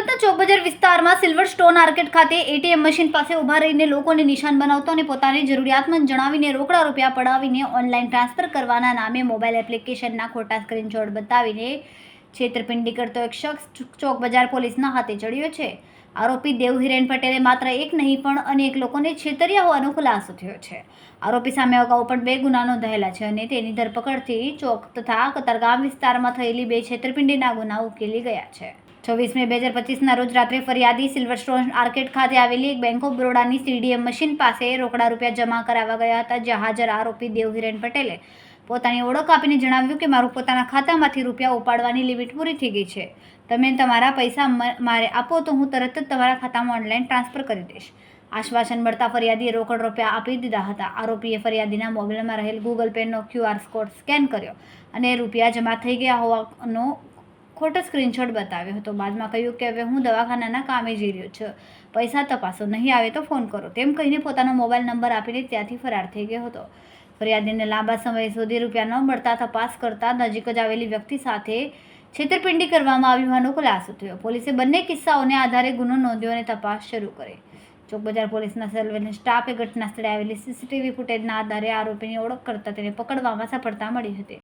સુરતના ચોકબજાર વિસ્તારમાં silver stone arcade ખાતે એટીએમ મશીન પાસે ઊભા રહીને લોકોને નિશાન બનાવતો અને પોતાની જરૂરિયાતમંદ જણાવીને રોકડા રૂપિયા પડાવીને ઓનલાઈન ટ્રાન્સફર કરવાના નામે મોબાઈલ એપ્લિકેશનના ખોટા સ્ક્રીનશોટ બતાવીને છેતરપિંડી કરતો એક શખ્સ ચોકબજાર પોલીસના હાથે ચડ્યો છે. આરોપી દેવ હિરેન પટેલે માત્ર એક નહીં પણ અનેક લોકોને છેતર્યા હોવાનો ખુલાસો થયો છે. આરોપી સામે અગાઉ પણ બે ગુના નોંધાયેલા છે અને તેની ધરપકડથી ચોક તથા કતારગામ વિસ્તારમાં થયેલી બે છેતરપિંડીના ગુના ઉકેલી ગયા છે. છવ્વીસ મે બે હજાર પચીસના રોજ રાત્રે ફરિયાદી સિલ્વર સ્ટોન આર્કેટ ખાતે આવેલી એક બેંક ઓફ બરોડાની સીડીએમ મશીન પાસે રોકડા રૂપિયા જમા કરાવવા ગયા હતા, જ્યાં હાજર આરોપી દેવહિરેન પટેલે પોતાની ઓળખ આપીને જણાવ્યું કે મારું પોતાના ખાતામાંથી રૂપિયા ઉપાડવાની લિમિટ પૂરી થઈ ગઈ છે. તમે તમારા પૈસા મારે આપો તો હું તરત જ તમારા ખાતામાં ઓનલાઈન ટ્રાન્સફર કરી દઈશ. આશ્વાસન મળતા ફરિયાદીએ રોકડ રૂપિયા આપી દીધા હતા. આરોપીએ ફરિયાદીના મોબાઈલમાં રહેલ ગૂગલ પેનો ક્યુઆર કોડ સ્કેન કર્યો અને રૂપિયા જમા થઈ ગયા હોવાનો ખોટો સ્ક્રીનશોટ બતાવ્યો હતો. બાદમાં કહ્યું કે હવે હું દવાખાનાના કામે જઈ રહ્યો છું. પૈસા તપાસો, નહીં આવે તો ફોન કરો. તેમ કહીને પોતાનો મોબાઈલ નંબર આપીને ત્યાંથી ફરાર થઈ ગયો હતો. ફરિયાદીને લાંબા સમય સુધી રૂપિયા ન મળતા તપાસ કરતા નજીક જ આવેલી વ્યક્તિ સાથે છેતરપિંડી કરવામાં આવી હોવાનો ખુલાસો થયો. પોલીસે બંને કિસ્સાઓને આધારે ગુનો નોંધ્યો અને તપાસ શરૂ કરી. ચોકબજાર પોલીસના સર્વેલન્સ સ્ટાફે ઘટના સ્થળે આવેલી સીસીટીવી ફૂટેજના આધારે આરોપીની ઓળખ કરતા તેને પકડવામાં સફળતા મળી હતી.